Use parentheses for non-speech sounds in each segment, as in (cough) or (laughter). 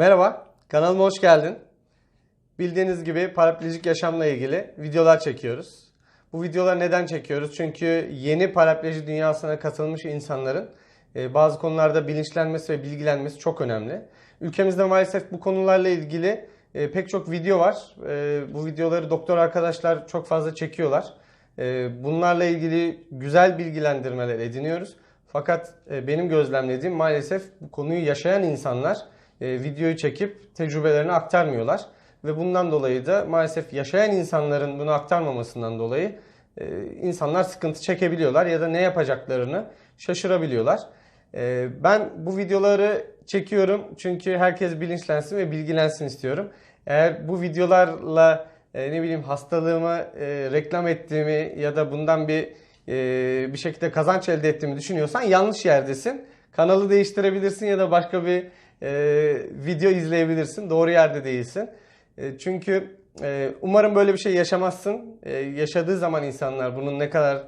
Merhaba, kanalıma hoş geldin. Bildiğiniz gibi parapleji yaşamla ilgili videolar çekiyoruz. Bu videoları neden çekiyoruz? Çünkü yeni parapleji dünyasına katılmış insanların e, bazı konularda bilinçlenmesi ve bilgilenmesi çok önemli. Ülkemizde maalesef bu konularla ilgili e, pek çok video var. E, Bu videoları doktor arkadaşlar çok fazla çekiyorlar. Bunlarla ilgili güzel bilgilendirmeler ediniyoruz. Fakat benim gözlemlediğim maalesef bu konuyu yaşayan insanlar e, videoyu çekip tecrübelerini aktarmıyorlar. Ve bundan dolayı da maalesef yaşayan insanların bunu aktarmamasından dolayı e, insanlar sıkıntı çekebiliyorlar ya da ne yapacaklarını şaşırabiliyorlar. E, Ben bu videoları çekiyorum çünkü herkes bilinçlensin ve bilgilensin istiyorum. Eğer bu videolarla ne bileyim hastalığımı reklam ettiğimi ya da bundan bir bir şekilde kazanç elde ettiğimi düşünüyorsan yanlış yerdesin. Kanalı değiştirebilirsin ya da başka bir video izleyebilirsin. Doğru yerde değilsin. E, çünkü e, umarım böyle bir şey yaşamazsın. E, yaşadığı zaman insanlar bunun ne kadar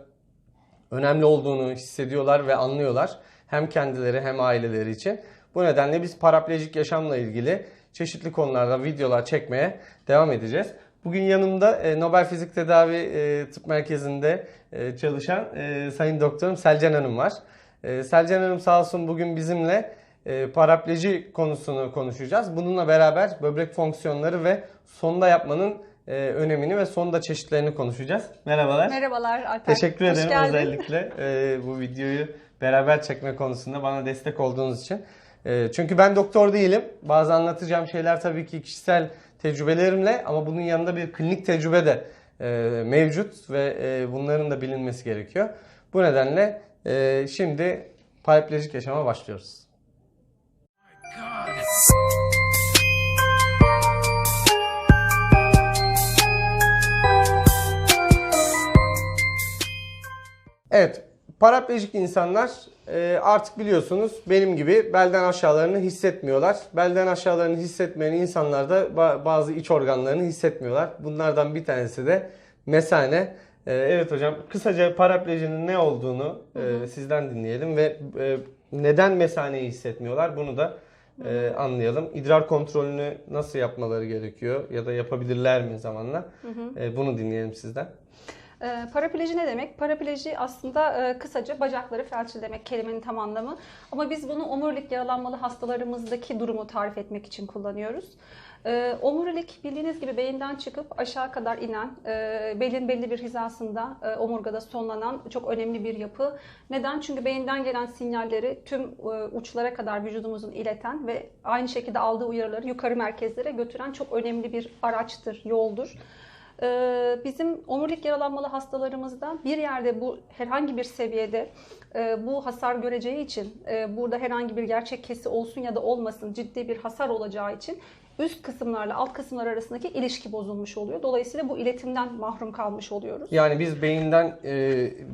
önemli olduğunu hissediyorlar ve anlıyorlar. Hem kendileri hem aileleri için. Bu nedenle biz paraplejik yaşamla ilgili çeşitli konularda videolar çekmeye devam edeceğiz. Bugün yanımda e, Nobel Fizik Tedavi e, Tıp Merkezi'nde çalışan Sayın Doktorum Selcan Hanım var. Selcan Hanım sağ olsun bugün bizimle e, parapleji konusunu konuşacağız. Bununla beraber böbrek fonksiyonları ve sonda yapmanın e, önemini ve sonda çeşitlerini konuşacağız. Merhabalar. Merhabalar Alper. Teşekkür Hoş ederim geldin. özellikle e, bu videoyu beraber çekme konusunda bana destek olduğunuz için. E, çünkü ben doktor değilim. Bazı anlatacağım şeyler tabii ki kişisel tecrübelerimle ama bunun yanında bir klinik tecrübe de e, mevcut ve e, bunların da bilinmesi gerekiyor. Bu nedenle e, şimdi paraplegik yaşama başlıyoruz. Evet, paraplejik insanlar e, artık biliyorsunuz benim gibi belden aşağılarını hissetmiyorlar. Belden aşağılarını hissetmeyen insanlar da ba- bazı iç organlarını hissetmiyorlar. Bunlardan bir tanesi de mesane. E, evet hocam, kısaca paraplejinin ne olduğunu e, sizden dinleyelim ve neden mesaneyi hissetmiyorlar bunu da e, anlayalım. İdrar kontrolünü nasıl yapmaları gerekiyor ya da yapabilirler mi zamanla? E, bunu dinleyelim sizden. Ee, parapleji ne demek? Parapleji aslında e, kısaca bacakları felçli demek kelimenin tam anlamı. Ama biz bunu omurilik yaralanmalı hastalarımızdaki durumu tarif etmek için kullanıyoruz. Ee, omurilik bildiğiniz gibi beyinden çıkıp aşağı kadar inen, e, belin belli bir hizasında e, omurgada sonlanan çok önemli bir yapı. Neden? Çünkü beyinden gelen sinyalleri tüm e, uçlara kadar vücudumuzun ileten ve aynı şekilde aldığı uyarıları yukarı merkezlere götüren çok önemli bir araçtır, yoldur. Ee, Bizim omurilik yaralanmalı hastalarımızda bir yerde bu herhangi bir seviyede e, bu hasar göreceği için e, burada herhangi bir gerçek kesi olsun ya da olmasın ciddi bir hasar olacağı için üst kısımlarla alt kısımlar arasındaki ilişki bozulmuş oluyor. Dolayısıyla bu iletimden mahrum kalmış oluyoruz. Yani biz beyinden e,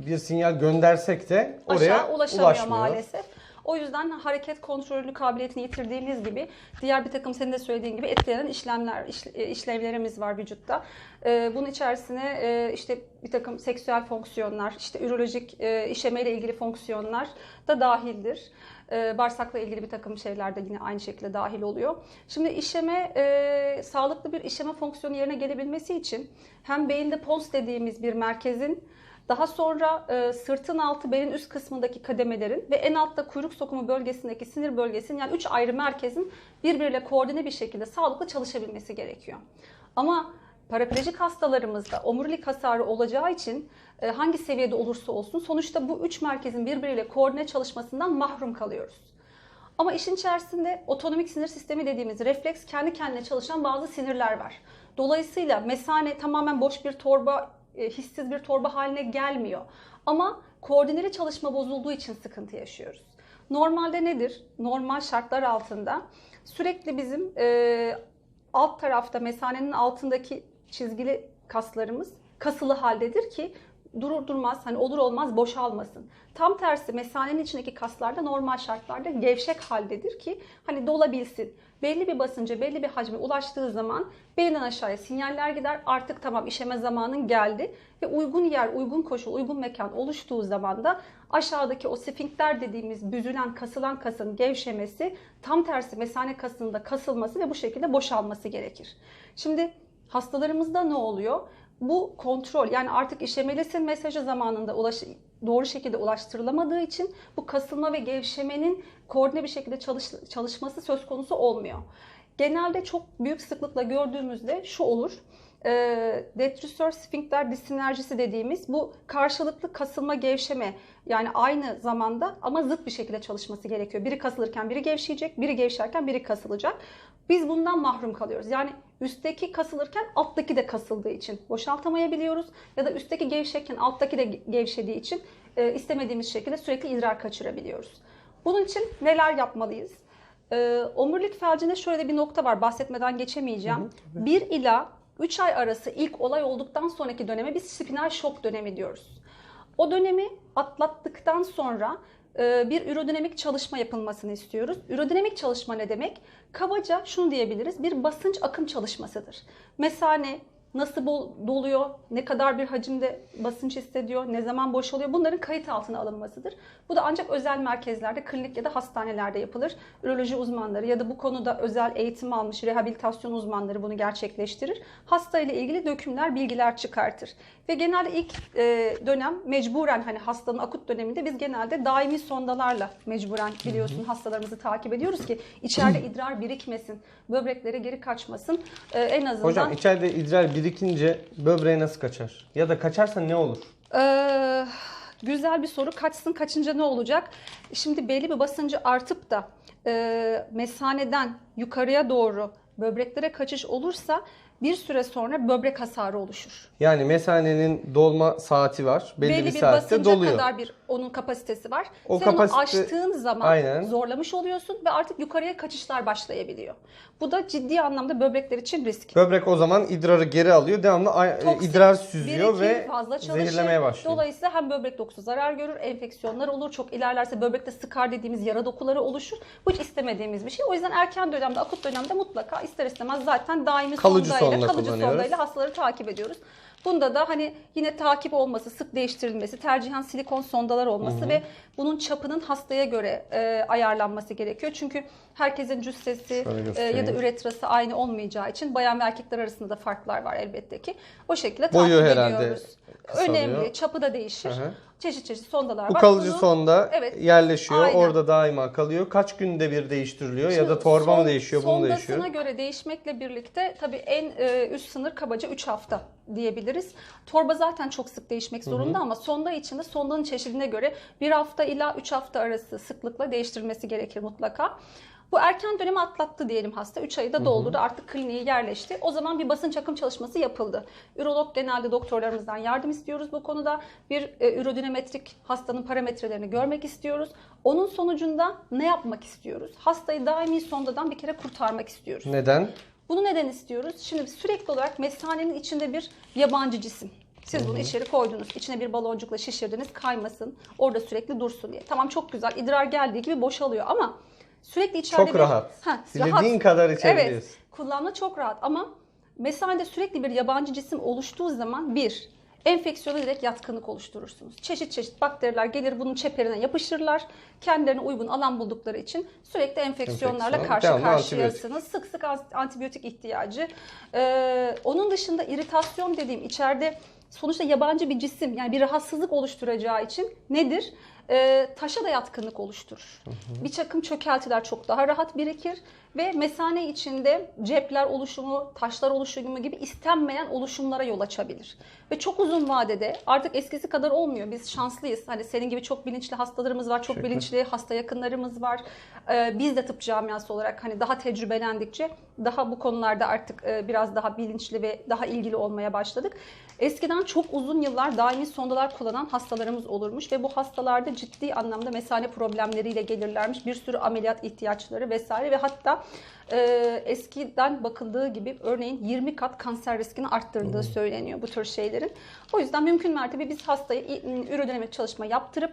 bir sinyal göndersek de oraya Aşağı ulaşamıyor ulaşmıyor. maalesef. O yüzden hareket kontrolü kabiliyetini yitirdiğimiz gibi diğer bir takım senin de söylediğin gibi etkilenen işlemler, iş- e, işlevlerimiz var vücutta. Ee, Bunun içerisine e, işte bir takım seksüel fonksiyonlar, işte ürolojik e, işemeyle ilgili fonksiyonlar da dahildir. Ee, Bağırsakla ilgili bir takım şeyler de yine aynı şekilde dahil oluyor. Şimdi işeme, e, sağlıklı bir işeme fonksiyonu yerine gelebilmesi için hem beyinde pons dediğimiz bir merkezin daha sonra e, sırtın altı belin üst kısmındaki kademelerin ve en altta kuyruk sokumu bölgesindeki sinir bölgesinin yani üç ayrı merkezin birbiriyle koordine bir şekilde sağlıklı çalışabilmesi gerekiyor. Ama paraplejik hastalarımızda omurilik hasarı olacağı için e, hangi seviyede olursa olsun sonuçta bu üç merkezin birbiriyle koordine çalışmasından mahrum kalıyoruz. Ama işin içerisinde otonomik sinir sistemi dediğimiz refleks kendi kendine çalışan bazı sinirler var. Dolayısıyla mesane tamamen boş bir torba, hissiz bir torba haline gelmiyor. Ama koordineli çalışma bozulduğu için sıkıntı yaşıyoruz. Normalde nedir? Normal şartlar altında sürekli bizim e, alt tarafta mesanenin altındaki çizgili kaslarımız kasılı haldedir ki durur durmaz hani olur olmaz boşalmasın. Tam tersi mesanenin içindeki kaslar da normal şartlarda gevşek haldedir ki hani dolabilsin. Belli bir basınca, belli bir hacme ulaştığı zaman belinden aşağıya sinyaller gider. Artık tamam işeme zamanın geldi ve uygun yer, uygun koşul, uygun mekan oluştuğu zaman da aşağıdaki o sfinkter dediğimiz büzülen, kasılan kasın gevşemesi, tam tersi mesane kasının da kasılması ve bu şekilde boşalması gerekir. Şimdi hastalarımızda ne oluyor? Bu kontrol yani artık işemelisin mesajı zamanında ulaş, doğru şekilde ulaştırılamadığı için bu kasılma ve gevşemenin koordine bir şekilde çalış, çalışması söz konusu olmuyor. Genelde çok büyük sıklıkla gördüğümüzde şu olur. E, detrusör sfinkter disinerjisi dediğimiz bu karşılıklı kasılma gevşeme yani aynı zamanda ama zıt bir şekilde çalışması gerekiyor. Biri kasılırken biri gevşeyecek, biri gevşerken biri kasılacak. Biz bundan mahrum kalıyoruz. Yani üstteki kasılırken alttaki de kasıldığı için boşaltamayabiliyoruz ya da üstteki gevşekken alttaki de gevşediği için e, istemediğimiz şekilde sürekli idrar kaçırabiliyoruz. Bunun için neler yapmalıyız? E, omurilik felcinde şöyle de bir nokta var bahsetmeden geçemeyeceğim. 1 ila 3 ay arası ilk olay olduktan sonraki döneme biz spinal şok dönemi diyoruz. O dönemi atlattıktan sonra bir ürodinamik çalışma yapılmasını istiyoruz. Ürodinamik çalışma ne demek? Kabaca şunu diyebiliriz. Bir basınç akım çalışmasıdır. Mesane nasıl bol- doluyor, ne kadar bir hacimde basınç hissediyor, ne zaman boşalıyor bunların kayıt altına alınmasıdır. Bu da ancak özel merkezlerde, klinik ya da hastanelerde yapılır. Üroloji uzmanları ya da bu konuda özel eğitim almış rehabilitasyon uzmanları bunu gerçekleştirir. Hasta ile ilgili dökümler, bilgiler çıkartır. Ve genelde ilk e, dönem mecburen hani hastanın akut döneminde biz genelde daimi sondalarla mecburen biliyorsun hastalarımızı takip ediyoruz ki içeride idrar birikmesin, böbreklere geri kaçmasın. E, en azından Hocam içeride idrar birikince böbreğe nasıl kaçar? Ya da kaçarsa ne olur? Ee, güzel bir soru. Kaçsın kaçınca ne olacak? Şimdi belli bir basıncı artıp da e, mesaneden yukarıya doğru böbreklere kaçış olursa bir süre sonra böbrek hasarı oluşur. Yani mesanenin dolma saati var. Belli, Belli, bir, bir, saatte doluyor. kadar bir onun kapasitesi var. O Sen kapasite- onu aştığın zaman Aynen. zorlamış oluyorsun ve artık yukarıya kaçışlar başlayabiliyor. Bu da ciddi anlamda böbrekler için risk. Böbrek o zaman idrarı geri alıyor. Devamlı Toksik idrar süzüyor ve fazla çalışır. zehirlemeye başlıyor. Dolayısıyla hem böbrek dokusu zarar görür, enfeksiyonlar olur. Çok ilerlerse böbrekte skar dediğimiz yara dokuları oluşur. Bu hiç istemediğimiz bir şey. O yüzden erken dönemde, akut dönemde mutlaka ister istemez zaten daimi Kalıcı sondayla, sonda kalıcı sondayla hastaları takip ediyoruz. Bunda da hani yine takip olması, sık değiştirilmesi, tercihen silikon sondalar olması ve bunun çapının hastaya göre e, ayarlanması gerekiyor. Çünkü herkesin cüssesi e, ya da üretrası aynı olmayacağı için bayan ve erkekler arasında da farklar var elbette ki. O şekilde Boyu takip ediyoruz. kısalıyor. Önemli. Çapı da değişir. Hı hı. Çeşit çeşit sondalar Bu var. kalıcı Bunu- sonda Evet. yerleşiyor. Aynen. Orada daima kalıyor. Kaç günde bir değiştiriliyor ya Şimdi da torba son- mı değişiyor, bunu sondasına değişiyor. göre değişmekle birlikte tabii en e, üst sınır kabaca 3 hafta diyebiliriz. Torba zaten çok sık değişmek zorunda ama sonda içinde sondanın çeşidine göre 1 hafta ila 3 hafta arası sıklıkla değiştirilmesi gerekir mutlaka. Bu erken dönemi atlattı diyelim hasta. 3 ayı da doldurdu. Artık kliniğe yerleşti. O zaman bir basınç akım çalışması yapıldı. Ürolog genelde doktorlarımızdan yardım istiyoruz bu konuda. Bir e, ürodinemetrik hastanın parametrelerini görmek istiyoruz. Onun sonucunda ne yapmak istiyoruz? Hastayı daimi sondadan bir kere kurtarmak istiyoruz. Neden? Bunu neden istiyoruz? Şimdi sürekli olarak mesanenin içinde bir yabancı cisim. Siz bunu içeri koydunuz. İçine bir baloncukla şişirdiniz kaymasın. Orada sürekli dursun diye. Tamam çok güzel. idrar geldiği gibi boşalıyor ama sürekli içeride Çok bir... rahat. Ha, Dilediğin kadar içebiliyorsun. Evet. Kullanma çok rahat ama mesanede sürekli bir yabancı cisim oluştuğu zaman bir enfeksiyona direkt yatkınlık oluşturursunuz. Çeşit çeşit bakteriler gelir bunun çeperine yapışırlar. Kendilerine uygun alan buldukları için sürekli enfeksiyonlarla Enfeksiyon, karşı devamlı karşıyasınız. Sık sık antibiyotik ihtiyacı. Ee, onun dışında iritasyon dediğim içeride sonuçta yabancı bir cisim yani bir rahatsızlık oluşturacağı için nedir? Ee, taşa da yatkınlık oluşturur. Bir çakım çökeltiler çok daha rahat birikir ve mesane içinde cepler oluşumu, taşlar oluşumu gibi istenmeyen oluşumlara yol açabilir. Ve çok uzun vadede artık eskisi kadar olmuyor. Biz şanslıyız. Hani senin gibi çok bilinçli hastalarımız var, çok bilinçli hasta yakınlarımız var. Ee, biz de tıp camiası olarak hani daha tecrübelendikçe daha bu konularda artık e, biraz daha bilinçli ve daha ilgili olmaya başladık. Eskiden çok uzun yıllar daimi sondalar kullanan hastalarımız olurmuş ve bu hastalarda ciddi anlamda mesane problemleriyle gelirlermiş. Bir sürü ameliyat ihtiyaçları vesaire ve hatta e, eskiden bakıldığı gibi örneğin 20 kat kanser riskini arttırdığı söyleniyor bu tür şeylerin. O yüzden mümkün mertebe biz hastaya ürodinamik çalışma yaptırıp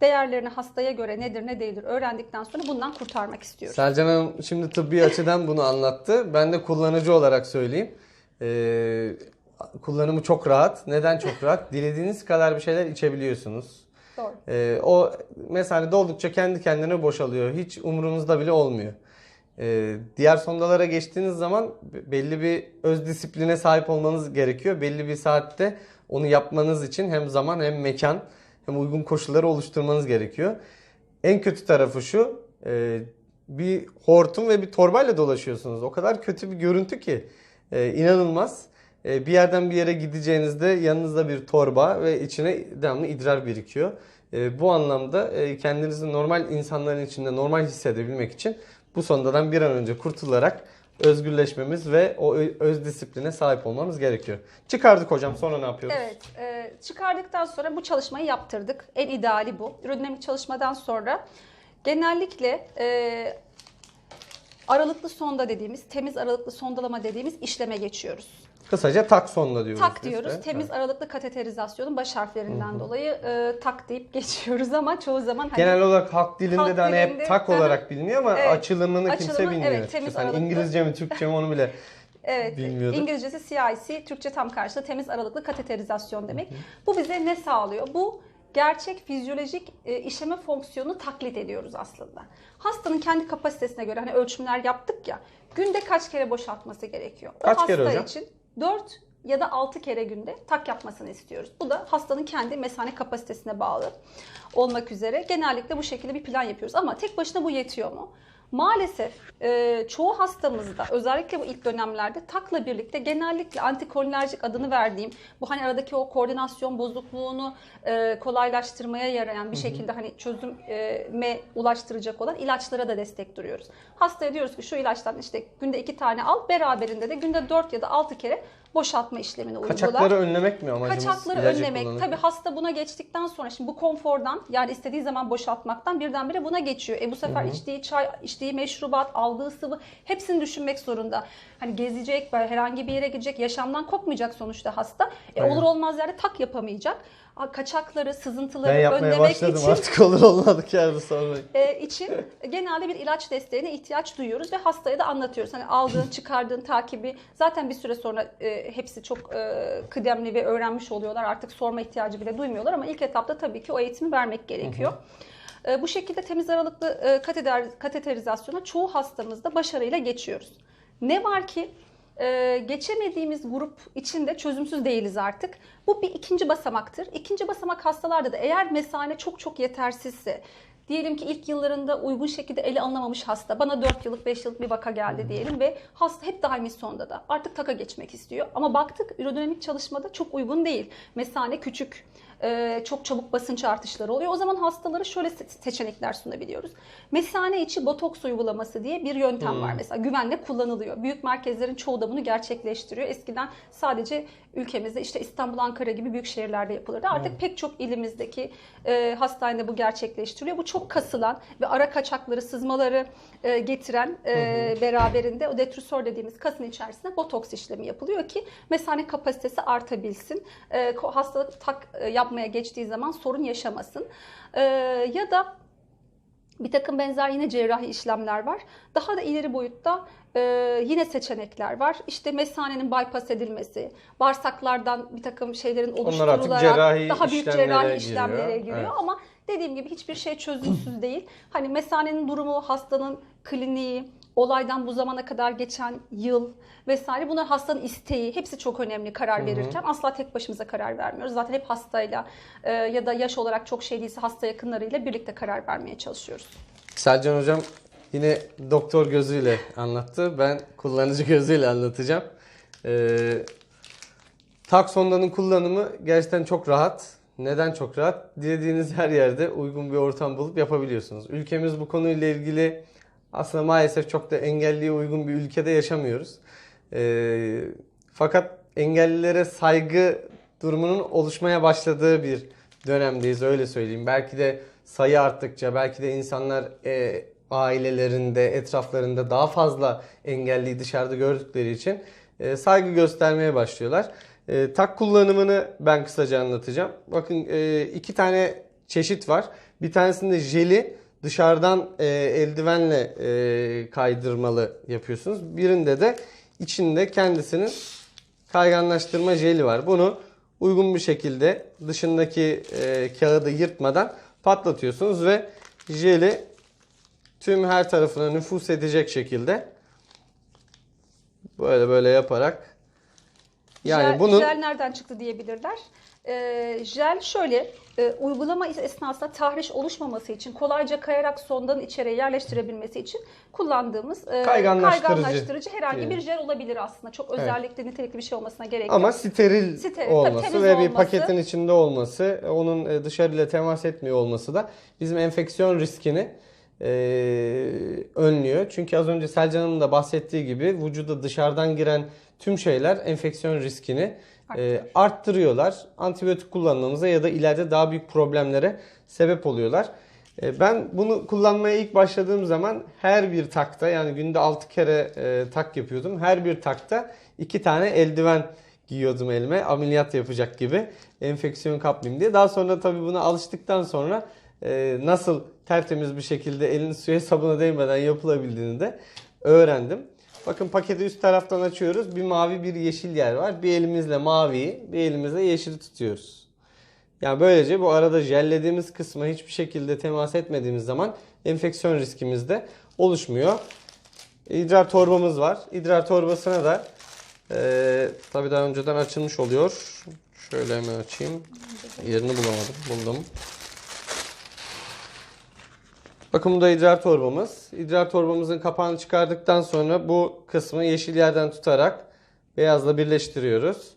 değerlerini hastaya göre nedir ne değildir öğrendikten sonra bundan kurtarmak istiyoruz. Selcan Hanım şimdi tıbbi açıdan bunu anlattı. Ben de kullanıcı olarak söyleyeyim. Ee, kullanımı çok rahat. Neden çok rahat? Dilediğiniz kadar bir şeyler içebiliyorsunuz. Doğru. Ee, o mesela doldukça kendi kendine boşalıyor. Hiç umurunuzda bile olmuyor. Ee, diğer sondalara geçtiğiniz zaman belli bir öz disipline sahip olmanız gerekiyor. Belli bir saatte onu yapmanız için hem zaman hem mekan hem uygun koşulları oluşturmanız gerekiyor. En kötü tarafı şu, e, bir hortum ve bir torbayla dolaşıyorsunuz. O kadar kötü bir görüntü ki e, inanılmaz. E, bir yerden bir yere gideceğinizde yanınızda bir torba ve içine devamlı idrar birikiyor. E, bu anlamda e, kendinizi normal insanların içinde normal hissedebilmek için bu sondadan bir an önce kurtularak özgürleşmemiz ve o öz disipline sahip olmamız gerekiyor. Çıkardık hocam sonra ne yapıyoruz? Evet, e, çıkardıktan sonra bu çalışmayı yaptırdık. En ideali bu. Ürodinamik çalışmadan sonra genellikle e, aralıklı sonda dediğimiz, temiz aralıklı sondalama dediğimiz işleme geçiyoruz. Kısaca tak sonda diyoruz. Tak diyoruz. de. Temiz aralıklı kateterizasyonun baş harflerinden dolayı e, tak deyip geçiyoruz ama çoğu zaman hani Genel olarak halk dilinde Halk de hani dilinde, hep tak olarak biliniyor ama Evet. açılımını kimse Açılımı, bilmiyor. evet, temiz. Hani aralıklı. İngilizce mi Türkçe mi onu bile. (laughs) Evet, Bilmiyorduk. İngilizcesi CIC, Türkçe tam karşılığı temiz aralıklı kateterizasyon demek. Bu bize ne sağlıyor? Bu gerçek fizyolojik e, işleme fonksiyonunu taklit ediyoruz aslında. Hastanın kendi kapasitesine göre hani ölçümler yaptık ya, günde kaç kere boşaltması gerekiyor? O Kaç hasta kere hocam? için 4 ya da 6 kere günde tak yapmasını istiyoruz. Bu da hastanın kendi mesane kapasitesine bağlı olmak üzere. Genellikle bu şekilde bir plan yapıyoruz. Ama tek başına bu yetiyor mu? Maalesef e, çoğu hastamızda özellikle bu ilk dönemlerde takla birlikte genellikle antikolinerjik adını verdiğim bu hani aradaki o koordinasyon bozukluğunu e, kolaylaştırmaya yarayan bir şekilde hani çözüme ulaştıracak olan ilaçlara da destek duruyoruz. Hastaya diyoruz ki şu ilaçtan işte günde iki tane al beraberinde de günde 4 ya da 6 kere boşaltma işlemini uygula. Kaçakları önlemek mi amacımız? Kaçakları ilacı önlemek. kullanırken? Tabii hasta buna geçtikten sonra şimdi bu konfordan yani istediği zaman boşaltmaktan birdenbire buna geçiyor. E bu sefer içtiği çay, içtiği meşrubat, aldığı sıvı hepsini düşünmek zorunda. Hani gezecek, herhangi bir yere gidecek, yaşamdan kopmayacak sonuçta hasta. E Aynen. olur olmaz yerde tak yapamayacak. Kaçakları, sızıntıları ben önlemek başladım için artık olur olmadık yerde sonra. e, için genelde bir ilaç desteğine ihtiyaç duyuyoruz ve hastaya da anlatıyoruz. Hani aldığın, (clears throat) çıkardığın takibi zaten bir süre sonra e, hepsi çok e, kıdemli ve öğrenmiş oluyorlar. Artık sorma ihtiyacı bile duymuyorlar ama ilk etapta tabii ki o eğitimi vermek gerekiyor. E, bu şekilde temiz aralıklı e, kateter, kateterizasyona çoğu hastamızda başarıyla geçiyoruz. Ne var ki e, geçemediğimiz grup içinde çözümsüz değiliz artık. Bu bir ikinci basamaktır. İkinci basamak hastalarda da eğer mesane çok çok yetersizse, diyelim ki ilk yıllarında uygun şekilde ele alınamamış hasta, bana 4 yıllık 5 yıllık bir vaka geldi diyelim ve hasta hep daimi sonda da artık taka geçmek istiyor. Ama baktık ürodinamik çalışmada çok uygun değil. Mesane küçük, e, çok çabuk basınç artışları oluyor. O zaman hastalara şöyle se- seçenekler sunabiliyoruz. Mesane içi botoks uygulaması diye bir yöntem var mesela. Güvenle kullanılıyor. Büyük merkezlerin çoğu da bunu gerçekleştiriyor. Eskiden sadece ülkemizde işte İstanbul, Ankara gibi büyük şehirlerde yapılırdı. Artık pek çok ilimizdeki e, hastanede bu gerçekleştiriliyor. Bu çok kasılan ve ara kaçakları, sızmaları e, getiren e, beraberinde o detrusor dediğimiz kasın içerisinde botoks işlemi yapılıyor ki mesane kapasitesi artabilsin. E, hastalık tak e, yapmaya geçtiği zaman sorun yaşamasın. E, ya da bir takım benzer yine cerrahi işlemler var. Daha da ileri boyutta e, yine seçenekler var. İşte mesanenin bypass edilmesi, bağırsaklardan bir takım şeylerin oluşturularak daha büyük cerrahi işlemlere giriyor. Evet. Ama dediğim gibi hiçbir şey çözümsüz değil. Hani mesanenin durumu, hastanın kliniği, olaydan bu zamana kadar geçen yıl vesaire bunlar hastanın isteği hepsi çok önemli karar verirken asla tek başımıza karar vermiyoruz. Zaten hep hastayla e, ya da yaş olarak çok şey değilse hasta yakınlarıyla birlikte karar vermeye çalışıyoruz. Selcan hocam yine doktor gözüyle anlattı. Ben kullanıcı (laughs) gözüyle anlatacağım. Ee, tak sondanın kullanımı gerçekten çok rahat. Neden çok rahat? Dilediğiniz her yerde uygun bir ortam bulup yapabiliyorsunuz. Ülkemiz bu konuyla ilgili aslında maalesef çok da engelliye uygun bir ülkede yaşamıyoruz. Ee, fakat engellilere saygı durumunun oluşmaya başladığı bir dönemdeyiz öyle söyleyeyim. Belki de sayı arttıkça belki de insanlar e, ailelerinde, etraflarında daha fazla engelliyi dışarıda gördükleri için e, saygı göstermeye başlıyorlar. E, tak kullanımını ben kısaca anlatacağım. Bakın e, iki tane çeşit var. Bir tanesinde jeli dışarıdan e, eldivenle e, kaydırmalı yapıyorsunuz. Birinde de içinde kendisinin kayganlaştırma jeli var. Bunu uygun bir şekilde dışındaki e, kağıdı yırtmadan patlatıyorsunuz ve jeli tüm her tarafına nüfus edecek şekilde böyle böyle yaparak yani jel, bunun jel nereden çıktı diyebilirler. Ee, jel şöyle e, uygulama esnasında tahriş oluşmaması için kolayca kayarak sondanın içeriye yerleştirebilmesi için kullandığımız e, Kayganlaştırıcı kayganlaştırıcı herhangi diyelim. bir jel olabilir aslında. Çok özellikle nitelikli bir şey olmasına gerek ama yok. steril, Steril, tabii olması temiz ve bir olması. paketin içinde olması, onun e, dışarıyla temas etmiyor olması da bizim enfeksiyon riskini e, önlüyor. Çünkü az önce Selcan Hanım'ın da bahsettiği gibi vücuda dışarıdan giren tüm şeyler enfeksiyon riskini e, arttırıyorlar. Antibiyotik kullanmamıza ya da ileride daha büyük problemlere sebep oluyorlar. E, Ben bunu kullanmaya ilk başladığım zaman her bir takta yani günde 6 kere e, tak yapıyordum. Her bir takta 2 tane eldiven giyiyordum elime ameliyat yapacak gibi enfeksiyon kapmayayım diye. Daha sonra tabii buna alıştıktan sonra e, nasıl tertemiz bir şekilde elini suya sabuna değmeden yapılabildiğini de öğrendim. Bakın paketi üst taraftan açıyoruz. Bir mavi bir yeşil yer var. Bir elimizle maviyi, bir elimizle yeşili tutuyoruz. Yani böylece bu arada jellediğimiz kısma hiçbir şekilde temas etmediğimiz zaman enfeksiyon riskimiz de oluşmuyor. İdrar torbamız var. İdrar torbasına da eee tabii daha önceden açılmış oluyor. Şöyle hemen açayım. Yerini bulamadım. Buldum. Bakın bu da idrar torbamız. İdrar torbamızın kapağını çıkardıktan sonra bu kısmı yeşil yerden tutarak beyazla birleştiriyoruz.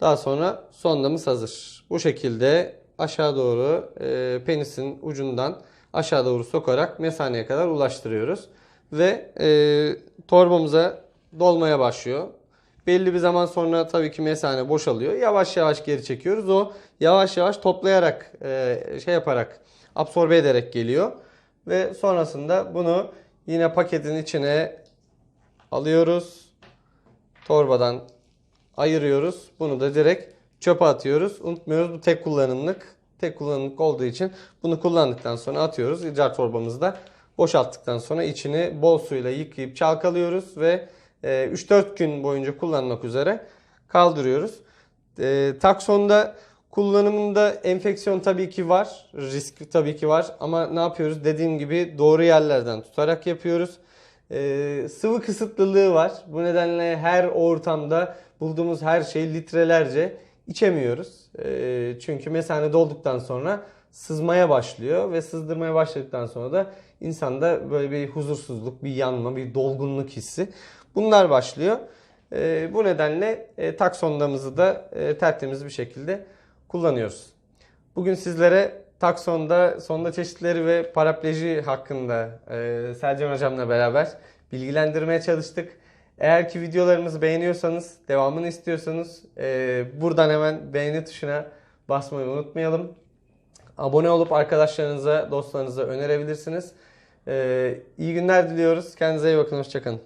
Daha sonra sondamız hazır. Bu şekilde aşağı doğru e, penisin ucundan aşağı doğru sokarak mesaneye kadar ulaştırıyoruz. Ve e, torbamıza dolmaya başlıyor. Belli bir zaman sonra tabii ki mesane boşalıyor. Yavaş yavaş geri çekiyoruz. O yavaş yavaş toplayarak, e, şey yaparak, absorbe ederek geliyor. Ve sonrasında bunu yine paketin içine alıyoruz. Torbadan ayırıyoruz. Bunu da direkt çöpe atıyoruz. Unutmuyoruz bu tek kullanımlık. Tek kullanımlık olduğu için bunu kullandıktan sonra atıyoruz. İdrar torbamızı da boşalttıktan sonra içini bol suyla yıkayıp çalkalıyoruz ve e, 3-4 gün boyunca kullanmak üzere kaldırıyoruz. E, taksonda kullanımında enfeksiyon tabii ki var. Risk tabii ki var. Ama ne yapıyoruz? Dediğim gibi doğru yerlerden tutarak yapıyoruz. Ee, sıvı kısıtlılığı var. Bu nedenle her ortamda bulduğumuz her şeyi litrelerce içemiyoruz. Ee, çünkü mesane dolduktan sonra sızmaya başlıyor ve sızdırmaya başladıktan sonra da insanda böyle bir huzursuzluk, bir yanma, bir dolgunluk hissi bunlar başlıyor. Ee, bu nedenle e, taksondamızı da e, tertemiz bir şekilde kullanıyoruz. Bugün sizlere taksonda sonda çeşitleri ve parapleji hakkında e, Selcan hocamla beraber bilgilendirmeye çalıştık. Eğer ki videolarımızı beğeniyorsanız, devamını istiyorsanız e, buradan hemen beğeni tuşuna basmayı unutmayalım. Abone olup arkadaşlarınıza, dostlarınıza önerebilirsiniz. E, iyi günler diliyoruz. Kendinize iyi bakın. Hoşçakalın.